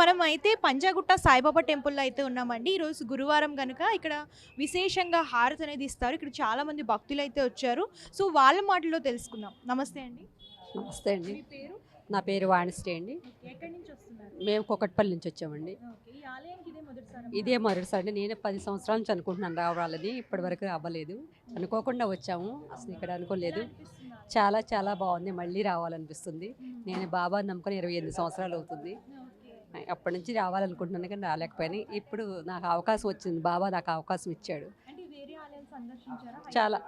మనం అయితే పంజాగుట్ట సాయిబాబా టెంపుల్లో అయితే ఉన్నామండి. ఈరోజు గురువారం కనుక ఇక్కడ విశేషంగా హారతి అనేది ఇస్తారు. ఇక్కడ చాలా మంది భక్తులు అయితే వచ్చారు. సో వాళ్ళ మాటల్లో తెలుసుకుందాం. నమస్తే అండి. నమస్తే అండి. మీ పేరు? నా పేరు వాణిశ్రీ అండి. ఎక్కడి నుంచి వస్తున్నారు? మేము కొకట్పల్లి నుంచి వచ్చామండి. ఓకే ఈ ఆలయానికి ఇదే మొదటిసారి ఇదే మొదటిసారి. అండి నేను పది సంవత్సరాల నుంచి అనుకుంటున్నాను రావాలని. ఇప్పటి వరకు అవ్వలేదు అనుకోకుండా వచ్చాము. అసలు ఇక్కడ అనుకోలేదు. చాలా చాలా బాగుంది. మళ్ళీ రావాలనిపిస్తుంది. నేను బాబా నమ్ముకొని ఇరవై ఎనిమిది సంవత్సరాలు అవుతుంది. అప్పటి నుంచి రావాలనుకుంటున్నాను కానీ రాలేకపోయాను. ఇప్పుడు నాకు అవకాశం వచ్చింది. బాబా నాకు అవకాశం ఇచ్చాడు. చాలా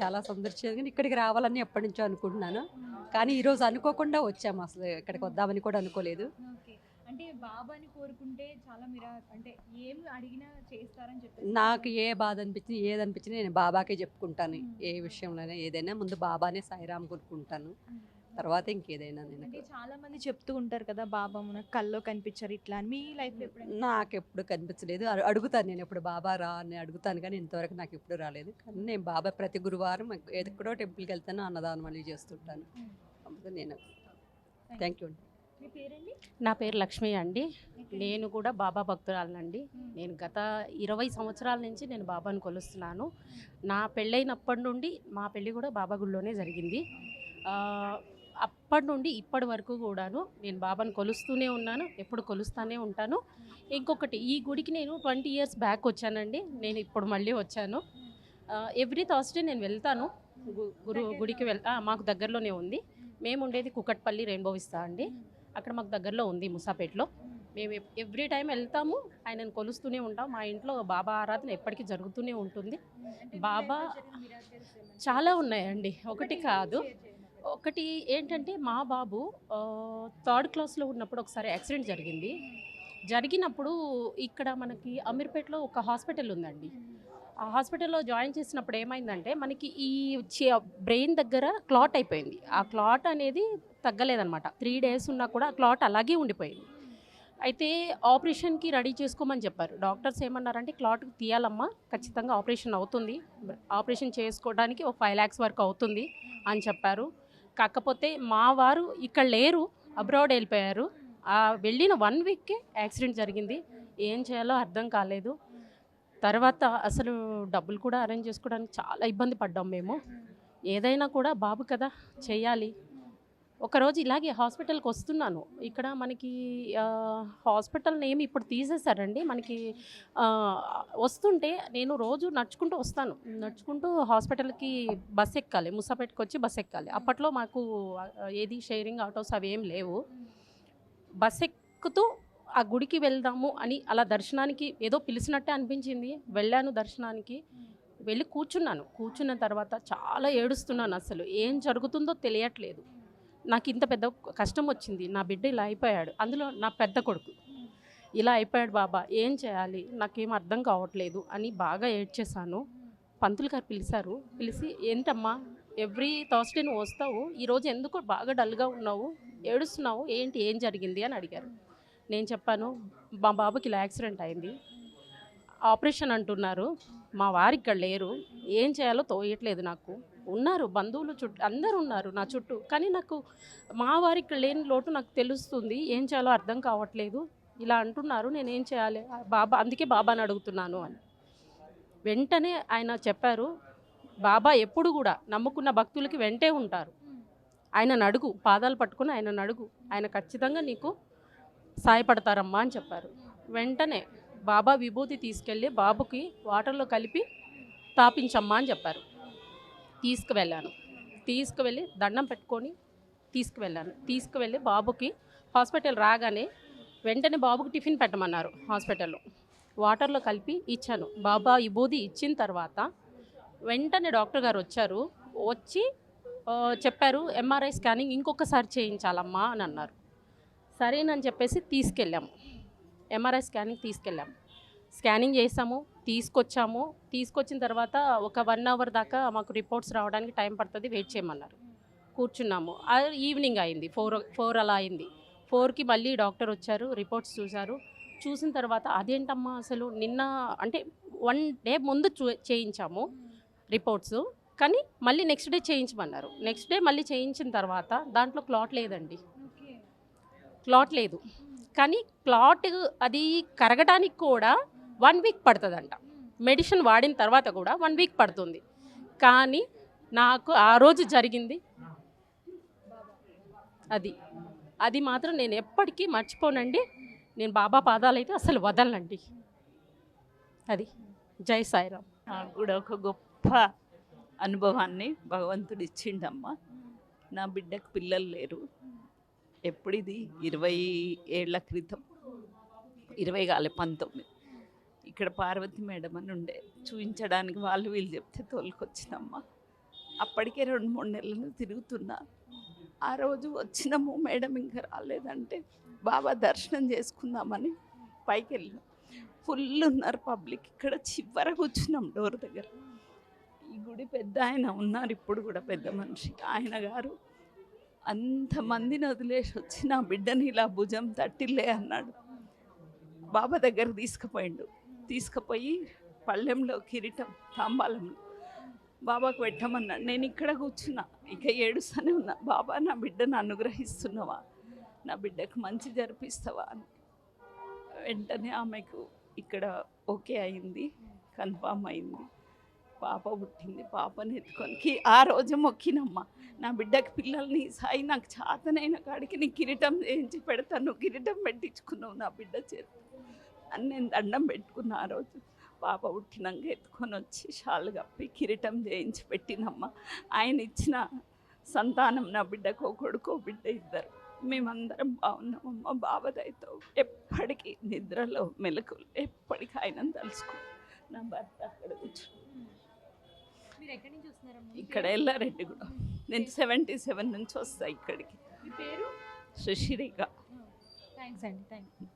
చాలా సందర్శించాను కానీ ఇక్కడికి రావాలని ఎప్పటి నుంచో అనుకుంటున్నాను. కానీ ఈరోజు అనుకోకుండా వచ్చాము అసలు ఇక్కడికి వద్దామని కూడా అనుకోలేదు. అంటే బాబాని కోరుకుంటే చాలా మీరు అంటే ఏమి అడిగినా చేస్తారని చెప్పి నాకు ఏ బాధ అనిపించింది ఏది నేను బాబాకే చెప్పుకుంటాను. ఏ విషయంలోనే ఏదైనా. ముందు బాబానే సాయిరామ్ కొనుక్కుంటాను తర్వాత ఇంకేదైనా నేను అంటే చాలా మంది చెప్తూ ఉంటారు కదా బాబా మన కల్లో కనిపించారు ఇట్లా అని. మీ లైఫ్ నాకు ఎప్పుడు కనిపించలేదు. అడు- అడుగుతాను నేను ఎప్పుడు బాబా రా అని అడుగుతాను కానీ ఇంతవరకు నాకు ఎప్పుడు రాలేదు. కానీ నేను బాబా ప్రతి గురువారం ఎక్కడో టెంపుల్కి వెళ్తాను అన్నదానం మళ్ళీ చేస్తుంటాను. అందుకని నేను థ్యాంక్ యూ అండి. మీ పేరండి? నా పేరు లక్ష్మి అండి. నేను కూడా బాబా భక్తురాలనండి. నేను గత ఇరవై సంవత్సరాల నుంచి నేను బాబాను కొలుస్తున్నాను. నా పెళ్ళైనప్పటి నుండి మా పెళ్ళి కూడా బాబా గుడిలోనే జరిగింది. ఆ, అప్పటి నుండి ఇప్పటి వరకు కూడాను నేను బాబాను కొలుస్తూనే ఉన్నాను ఎప్పుడు కొలుస్తూనే ఉంటాను. ఇంకొకటి ఈ గుడికి నేను ట్వంటీ ఇయర్స్ బ్యాక్ వచ్చానండి. నేను ఇప్పుడు మళ్ళీ వచ్చాను. ఎవ్రీ థర్స్డే నేను వెళ్తాను. గురు గుడికి వెళ్ మాకు దగ్గరలోనే ఉంది. మేము ఉండేది కుకట్పల్లి రెయిన్బో విస్తా అండి. అక్కడ మాకు దగ్గరలో ఉంది ముసాపేట్లో. మేము ఎవ్రీ టైం వెళ్తాము. ఆయనను కొలుస్తూనే ఉంటాం. మా ఇంట్లో బాబా ఆరాధన ఎప్పటికీ జరుగుతూనే ఉంటుంది. బాబా చాలా ఉన్నాయండి. ఒకటి కాదు. ఒకటి ఏంటంటే మా బాబు థర్డ్ క్లాస్లో ఉన్నప్పుడు ఒకసారి యాక్సిడెంట్ జరిగింది. జరిగినప్పుడు ఇక్కడ మనకి అమీర్పేటలో ఒక హాస్పిటల్ ఉందండి. ఆ హాస్పిటల్లో జాయిన్ చేసినప్పుడు ఏమైందంటే మనకి ఈ బ్రెయిన్ దగ్గర క్లాట్ అయిపోయింది. ఆ క్లాట్ అనేది తగ్గలేదనమాట త్రీ డేస్ ఉన్నా కూడా ఆ క్లాట్ అలాగే ఉండిపోయింది. అయితే ఆపరేషన్కి రెడీ చేసుకోమని చెప్పారు. డాక్టర్స్ ఏమన్నారంటే క్లాట్ తీయాలమ్మా ఖచ్చితంగా ఆపరేషన్ అవుతుంది. ఆపరేషన్ చేసుకోవడానికి ఒక ఫైవ్ ల్యాక్స్ వరకు అవుతుంది అని చెప్పారు. కాకపోతే మా వారు ఇక్కడ లేరు అబ్రాడ్ వెళ్ళిపోయారు. వెళ్ళిన వన్ వీక్కే యాక్సిడెంట్ జరిగింది. ఏం చేయాలో అర్థం కాలేదు. తర్వాత అసలు డబ్బులు కూడా అరేంజ్ చేసుకోవడానికి చాలా ఇబ్బంది పడ్డాం మేము. ఏదైనా కూడా బాబు కదా చేయాలి ఒకరోజు ఇలాగే హాస్పిటల్కి వస్తున్నాను. ఇక్కడ మనకి హాస్పిటల్ నేమ్ ఇప్పుడు తీసేశారండి. మనకి వస్తుంటే నేను రోజు నడుచుకుంటూ వస్తాను. నడుచుకుంటూ హాస్పిటల్కి బస్ ఎక్కాలి. ముసాపేటకి వచ్చి బస్ ఎక్కాలి. అప్పట్లో మాకు ఏది షేరింగ్ ఆటోస్ అవి ఏం లేవు. బస్ ఎక్కుతూ ఆ గుడికి వెళ్దాము అని అలా దర్శనానికి ఏదో పిలిచినట్టే అనిపించింది. వెళ్ళాను దర్శనానికి. వెళ్ళి కూర్చున్నాను. కూర్చున్న తర్వాత చాలా ఏడుస్తున్నాను అసలు. ఏం జరుగుతుందో తెలియట్లేదు. నాకు ఇంత పెద్ద కష్టం వచ్చింది నా బిడ్డ ఇలా అయిపోయాడు. అందులో నా పెద్ద కొడుకు. ఇలా అయిపోయాడు బాబా ఏం చేయాలి? నాకేం అర్థం కావట్లేదు అని బాగా ఏడ్చేశాను. పంతులు గారు పిలిచారు పిలిచి ఏంటమ్మా ఎవ్రీ థర్స్డే నువ్వు వస్తావు? ఈరోజు ఎందుకు బాగా డల్గా ఉన్నావు? ఏడుస్తున్నావు? ఏంటి? ఏం జరిగింది? అని అడిగారు. నేను చెప్పాను మా బాబుకి ఇలా యాక్సిడెంట్ అయింది. ఆపరేషన్ అంటున్నారు. మా వారు ఇక్కడ లేరు. ఏం చేయాలో తోయట్లేదు నాకు. ఉన్నారు బంధువులు చుట్టూ అందరు ఉన్నారు నా చుట్టూ. కానీ నాకు మా వారికి లేని లోటు నాకు తెలుస్తుంది. ఏం చేయాలో అర్థం కావట్లేదు. ఇలా అంటున్నారు నేను ఏం చేయాలి బాబా అందుకే బాబాని అడుగుతున్నాను అని. వెంటనే ఆయన చెప్పారు బాబా ఎప్పుడు కూడా నమ్ముకున్న భక్తులకి వెంటే ఉంటారు. ఆయన అడుగు పాదాలు పట్టుకుని ఆయన అడుగు ఆయన ఖచ్చితంగా నీకు సాయపడతారమ్మా అని చెప్పారు. వెంటనే బాబా విభూతి తీసుకెళ్ళి బాబుకి వాటర్లో కలిపి తాపించమ్మా అని చెప్పారు. తీసుకువెళ్ళాను. తీసుకువెళ్ళి దండం పెట్టుకొని తీసుకువెళ్ళాను. తీసుకువెళ్ళి బాబుకి హాస్పిటల్ రాగానే వెంటనే బాబుకి టిఫిన్ పెట్టమన్నారు హాస్పిటల్లో. వాటర్లో కలిపి ఇచ్చాను. బాబా ఈ బూది ఇచ్చిన తర్వాత వెంటనే డాక్టర్ గారు వచ్చారు. వచ్చి చెప్పారు ఎంఆర్ఐ స్కానింగ్ ఇంకొకసారి చేయించాలమ్మా అని అన్నారు. సరేనని చెప్పేసి తీసుకెళ్ళాము. ఎంఆర్ఐ స్కానింగ్ తీసుకెళ్ళాము. స్కానింగ్ చేసాము. తీసుకొచ్చాము. తీసుకొచ్చిన తర్వాత ఒక వన్ అవర్ దాకా మాకు రిపోర్ట్స్ రావడానికి టైం పడుతుంది. వెయిట్ చేయమన్నారు. కూర్చున్నాము. ఈవినింగ్ అయింది. ఫోర్ ఫోర్ అలా అయింది. ఫోర్కి మళ్ళీ డాక్టర్ వచ్చారు. రిపోర్ట్స్ చూశారు. చూసిన తర్వాత అదేంటమ్మా అసలు నిన్న అంటే వన్ డే ముందు చూ చేయించాము రిపోర్ట్స్ కానీ మళ్ళీ నెక్స్ట్ డే చేయించమన్నారు. నెక్స్ట్ డే మళ్ళీ చేయించిన తర్వాత దాంట్లో క్లాట్ లేదండి. క్లాట్ లేదు. కానీ క్లాట్ అది కరగడానికి కూడా వన్ వీక్ పడుతుందంట. మెడిసిన్ వాడిన తర్వాత కూడా వన్ వీక్ పడుతుంది. కానీ నాకు ఆ రోజు జరిగింది. అది. అది మాత్రం నేను ఎప్పటికీ మర్చిపోనండి. నేను బాబా పాదాలు అయితే అసలు వదలనండి. అది. జై సాయిరామ్. నాకు కూడా ఒక గొప్ప అనుభవాన్ని భగవంతుడు ఇచ్చిండమ్మా. నా బిడ్డకు పిల్లలు లేరు. ఎప్పుడు ఇది? ఇరవై ఏళ్ళ క్రితం. ఇరవై కాలే పంతొమ్మిది. ఇక్కడ పార్వతి మేడం అని ఉండే. చూపించడానికి వాళ్ళు వీళ్ళు చెప్తే తోలుకొచ్చినమ్మ అప్పటికే రెండు మూడు నెలలు తిరుగుతున్నా. ఆ రోజు వచ్చినాము మేడం ఇంకా రాలేదంటే బాబా దర్శనం చేసుకుందామని పైకి వెళ్ళాం ఫుల్ ఉన్నారు పబ్లిక్. ఇక్కడ చివర కూర్చున్నాం డోర్ దగ్గర. ఈ గుడి పెద్ద ఆయన ఉన్నారు ఇప్పుడు కూడా పెద్ద మనిషి. ఆయన గారు అంతమందిని వదిలేసి వచ్చి నా బిడ్డని ఇలా భుజం తట్టిల్లే అన్నాడు. బాబా దగ్గర తీసుకుపోయిండు. తీసుకుపోయి పళ్ళెంలో కిరీటం తాంబాలంలో. బాబాకు పెట్టమన్నా నేను ఇక్కడ కూర్చున్నా ఇక ఏడుస్తూనే ఉన్నా బాబా నా బిడ్డను అనుగ్రహిస్తున్నావా? నా బిడ్డకు మంచి జరిపిస్తావా? అని. వెంటనే ఆమెకు ఇక్కడ ఓకే అయింది కన్ఫామ్ అయింది. పాప పుట్టింది పాపని ఎత్తుకొని ఆ రోజు మొక్కినమ్మ. నా బిడ్డకి పిల్లల్ని సాయి నాకు చాతనైన కాడికి నీ కిరీటం చేయించి పెడతాను నువ్వు కిరీటం పెట్టించుకున్నావు నా బిడ్డ చేతి. అని నేను దండం పెట్టుకున్నా ఆ రోజు పాప పుట్టినాక ఎత్తుకొని వచ్చి షాలు కప్పి కిరీటం చేయించి పెట్టినమ్మ. ఆయన ఇచ్చిన సంతానం నా బిడ్డకు కొడుకు బిడ్డ ఇద్దరు. మేమందరం బాగున్నామమ్మ. బాబదైతో ఎప్పటికీ నిద్రలో మెలకులు ఎప్పటికీ ఆయన తలుచుకో. నా భర్త అక్కడ ఇక్కడ ఎల్లారెడ్డి కూడా. నేను సెవెంటీ సెవెన్ నుంచి వస్తా ఇక్కడికి. పేరు? సుశిరిగా థ్యాంక్స్ అండి థ్యాంక్